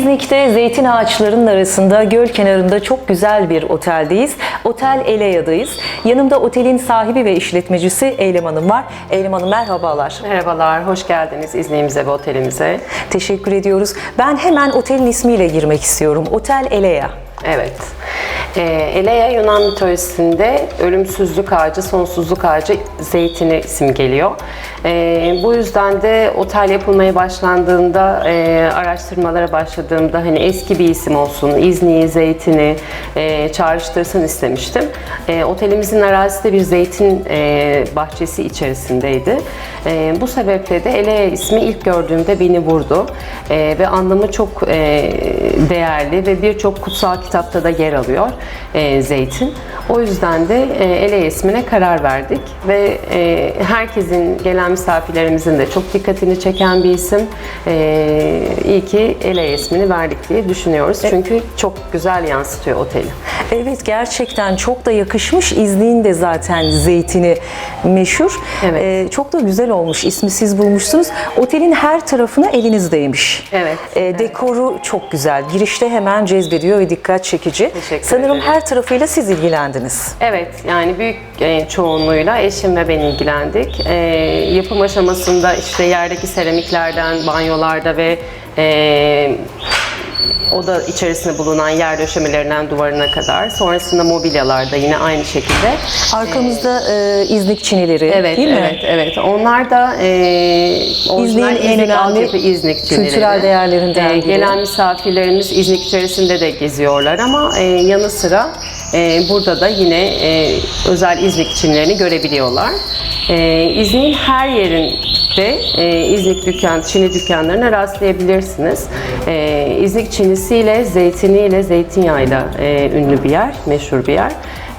İznik'te zeytin ağaçlarının arasında göl kenarında çok güzel bir oteldeyiz. Otel Eleya'dayız. Yanımda otelin sahibi ve işletmecisi Eylem Hanım var. Eylem Hanım merhabalar. Merhabalar, hoş geldiniz İznik'imize ve otelimize. Teşekkür ediyoruz. Ben hemen otelin ismiyle girmek istiyorum. Otel Eleya. Evet. Ee, Eleya Yunan mitolojisinde ölümsüzlük ağacı, sonsuzluk ağacı zeytini simgeliyor. Ee, bu yüzden de otel yapılmaya başlandığında, e, araştırmalara başladığımda hani eski bir isim olsun, İznik'i, zeytini e, çağrıştırsın istemiştim. E, otelimizin arazisi de bir zeytin e, bahçesi içerisindeydi. E, bu sebeple de Eleya ismi ilk gördüğümde beni vurdu. E, ve anlamı çok e, değerli ve birçok kutsal kitapta da yer alıyor e, zeytin. O yüzden de e, Eleya ismine karar verdik ve e, herkesin gelen misafirlerimizin de çok dikkatini çeken bir isim. E, iyi ki Eleya ismini verdik diye düşünüyoruz. Çünkü çok güzel yansıtıyor oteli. Evet gerçekten çok da yakışmış. İznik'in de zaten zeytini meşhur. Evet. Ee, çok da güzel olmuş. İsmi siz bulmuşsunuz. Otelin her tarafına elinizdeymiş. Evet, Ee, evet. Dekoru çok güzel. Girişte hemen cezbediyor ve dikkat çekici. Teşekkür Sanırım ederim. her tarafıyla siz ilgilendiniz. Evet, yani büyük e, çoğunluğuyla eşim ve ben ilgilendik. E, yapım aşamasında işte yerdeki seramiklerden, banyolarda ve e, oda içerisinde bulunan yer döşemelerinden duvarına kadar. Sonrasında mobilyalarda yine aynı şekilde. Arkamızda e, İznik çinileri Evet, değil mi? evet, evet. Onlar da e, orijinal İznik'in en İznik önemli İznik çinileri. kültürel değerlerinden biri. Gelen misafirlerimiz İznik içerisinde de geziyorlar ama e, yanı sıra e, burada da yine e, özel İznik çinilerini görebiliyorlar. E, İznik'in her yerinde e, İznik dükkan, çini dükkanlarına rastlayabilirsiniz. E, İznik çinisiyle, zeytiniyle, zeytinyağıyla e, ünlü bir yer, meşhur bir yer.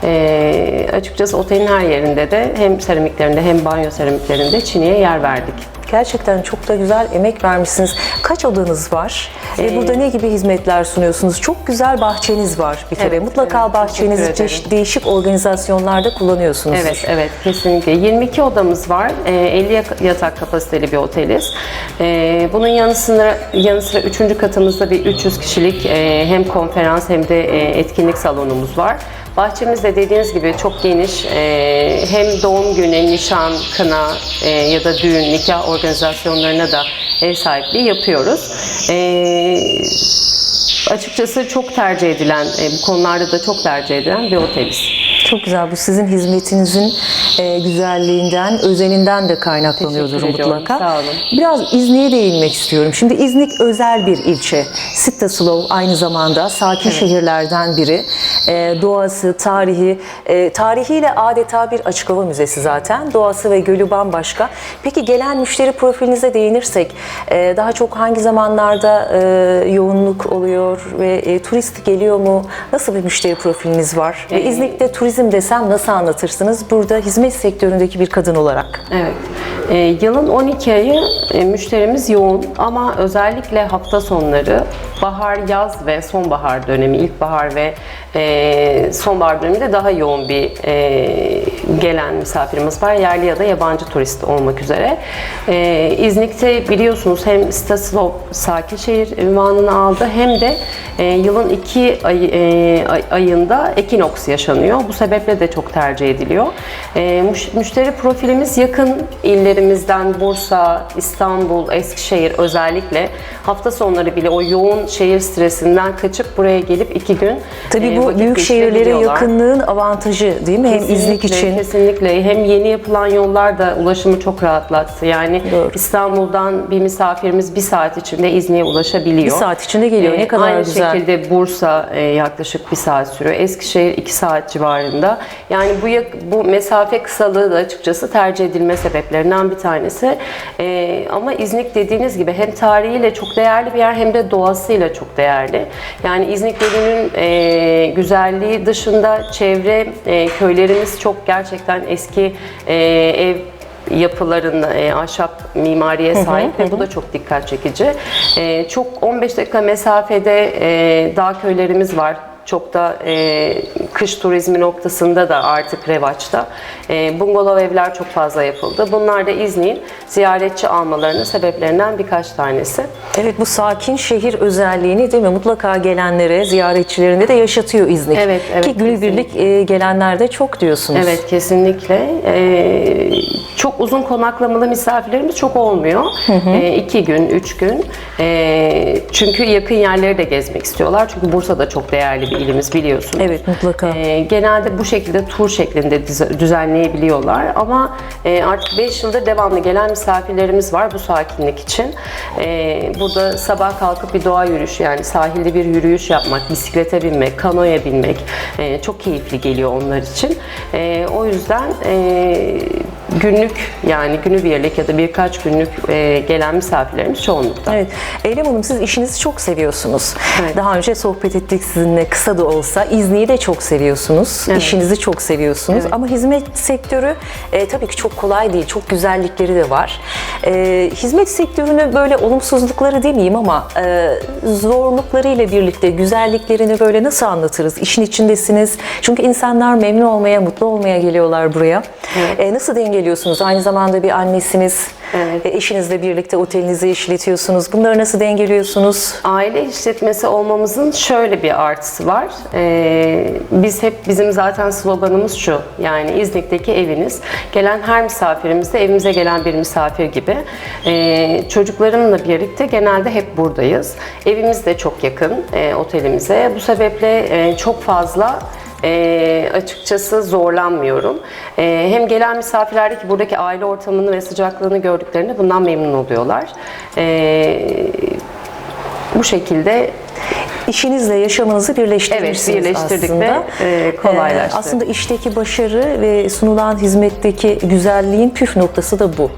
E, açıkçası otelin her yerinde de hem seramiklerinde hem banyo seramiklerinde çiniye yer verdik. Gerçekten çok da güzel emek vermişsiniz. Kaç odanız var? Ee, burada ne gibi hizmetler sunuyorsunuz? Çok güzel bahçeniz var bir kere. Evet, Mutlaka evet, bahçenizi teşekkür değişik organizasyonlarda kullanıyorsunuz. Evet, evet kesinlikle. 22 odamız var. Ee, 50 yak- yatak kapasiteli bir oteliz. Ee, Bunun yanı sıra, yanı sıra 3. katımızda bir 300 kişilik e, hem konferans hem de e, etkinlik salonumuz var. Bahçemiz de dediğiniz gibi çok geniş. Ee, Hem doğum günü, nişan, kına e, ya da düğün, nikah organizasyonlarına da ev sahipliği yapıyoruz. Ee, Açıkçası çok tercih edilen, e, bu konularda da çok tercih edilen bir oteliz. Çok güzel. Bu sizin hizmetinizin e, güzelliğinden, özelinden de kaynaklanıyordur Teşekkür ediyorum. mutlaka. Sağ olun. Biraz İznik'e değinmek istiyorum. Şimdi İznik özel bir ilçe. Sitaslow aynı zamanda sakin şehirlerden biri. E, doğası, tarihi, e, tarihiyle adeta bir açık hava müzesi zaten. Doğası ve gölü bambaşka. Peki gelen müşteri profilinize değinirsek, e, daha çok hangi zamanlarda e, yoğunluk oluyor ve e, turist geliyor mu? Nasıl bir müşteri profiliniz var? Ve İznik'te turizm desem nasıl anlatırsınız? Burada hizmet sektöründeki bir kadın olarak. Evet. Ee, yılın 12 ayı e, müşterimiz yoğun ama özellikle hafta sonları bahar, yaz ve sonbahar dönemi, ilkbahar ve e, sonbahar döneminde daha yoğun bir e, gelen misafirimiz var. Yerli ya da yabancı turist olmak üzere. E, İznik'te biliyorsunuz hem Staslov sakin şehir ünvanını aldı hem de e, yılın iki ay, e, ay- ayında ekinoks yaşanıyor. Bu sebeple de çok tercih ediliyor. E, müş- müşteri profilimiz yakın illerimizden Bursa, İstanbul, Eskişehir özellikle hafta sonları bile o yoğun şehir stresinden kaçıp buraya gelip iki gün Tabii e, bu vakit büyük şehirlere yakınlığın avantajı değil mi? Hem İznik Kesinlikle, için. Kesinlikle. Hem yeni yapılan yollar da ulaşımı çok rahatlattı. Yani Doğru. İstanbul'dan bir misafirimiz bir saat içinde İznik'e ulaşabiliyor. Bir saat içinde geliyor. Ne Ee, kadar Aynı güzel. şekilde Bursa e, yaklaşık bir saat sürüyor. Eskişehir iki saat civarında. Yani bu bu mesafe kısalığı da açıkçası tercih edilme sebeplerinden bir tanesi. Ee, ama İznik dediğiniz gibi hem tarihiyle çok değerli bir yer hem de doğasıyla çok değerli. Yani İznik Gölü'nün e, güzelliği dışında çevre e, köylerimiz çok gerçekten eski e, ev yapıların e, ahşap mimariye sahip ve bu da çok dikkat çekici. E, çok 15 dakika mesafede e, dağ köylerimiz var. Çok da e, kış turizmi noktasında da artık revaçta. E, bungalov evler çok fazla yapıldı. Bunlar da İznik'in ziyaretçi almalarının sebeplerinden birkaç tanesi. Evet bu sakin şehir özelliğini değil mi mutlaka gelenlere, ziyaretçilerine de yaşatıyor İznik. Evet, evet, Ki günübirlik e, gelenler de çok diyorsunuz. Evet kesinlikle. Ee, çok uzun konaklamalı misafirlerimiz çok olmuyor. Ee, iki gün, üç gün. Ee, çünkü yakın yerleri de gezmek istiyorlar. Çünkü Bursa da çok değerli bir ilimiz biliyorsunuz. Evet, mutlaka. Ee, genelde bu şekilde tur şeklinde düze- düzenleyebiliyorlar. Ama e, artık 5 yıldır devamlı gelen misafirlerimiz var bu sakinlik için. Ee, burada sabah kalkıp bir doğa yürüyüşü yani sahilde bir yürüyüş yapmak, bisiklete binmek, kanoya binmek e, çok keyifli geliyor onlar için. E, o yüzden e, günlük yani günübirlik ya da birkaç günlük e, gelen misafirlerimiz çoğunlukta. Evet. Eylem Hanım siz işinizi çok seviyorsunuz. Evet. Daha önce sohbet ettik sizinle kısa da olsa. İzni'yi de çok seviyorsunuz. Evet. İşinizi çok seviyorsunuz. Ama hizmet sektörü e, tabii ki çok kolay değil. Çok güzellikleri de var. E, hizmet sektörünü böyle olumsuzlukları demeyeyim ama e, zorluklarıyla birlikte güzelliklerini böyle nasıl anlatırız? İşin içindesiniz. Çünkü insanlar memnun olmaya, mutlu olmaya geliyorlar buraya. E, nasıl dengeliyorsunuz? Aynı zamanda bir annesiniz. Evet. E, eşinizle birlikte otelinizi işletiyorsunuz. Bunları nasıl dengeliyorsunuz? Aile işletmesi olmamızın şöyle bir artısı var. Ee, biz hep bizim zaten sloganımız şu. Yani İznik'teki eviniz. Gelen her misafirimiz de evimize gelen bir misafir gibi. Ee, çocuklarımla birlikte genelde hep buradayız. Evimiz de çok yakın e, otelimize. Bu sebeple e, çok fazla e, açıkçası zorlanmıyorum. E, hem gelen misafirlerdeki buradaki aile ortamını ve sıcaklığını gördüklerinde bundan memnun oluyorlar. E, bu şekilde İşinizle yaşamınızı birleştirmişsiniz Evet, birleştirdik aslında. ve, e, kolaylaştı. Ee, aslında işteki başarı ve sunulan hizmetteki güzelliğin püf noktası da bu.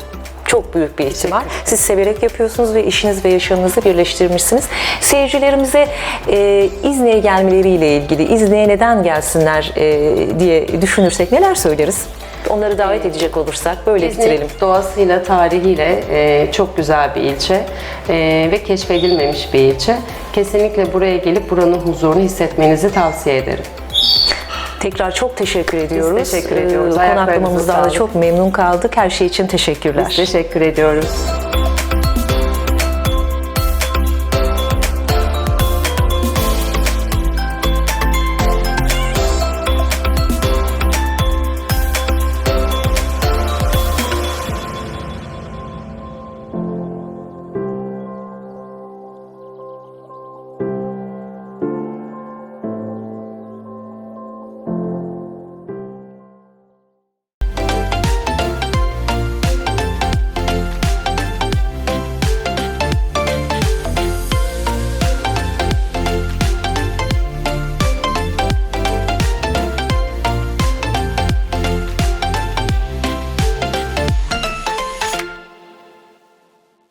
Çok büyük bir ihtimal. Siz severek yapıyorsunuz ve işiniz ve yaşamınızı birleştirmişsiniz. Seyircilerimize e, İznik'e gelmeleriyle ilgili, İznik'e neden gelsinler e, diye düşünürsek neler söyleriz? Onları davet edecek olursak böyle bitirelim. İznik doğasıyla, tarihiyle e, çok güzel bir ilçe e, ve keşfedilmemiş bir ilçe. Kesinlikle buraya gelip buranın huzurunu hissetmenizi tavsiye ederim. Tekrar çok teşekkür ediyoruz. teşekkür ediyoruz. Ee, Konaklamamızdan da çok memnun kaldık. Her şey için teşekkürler. Biz teşekkür ediyoruz.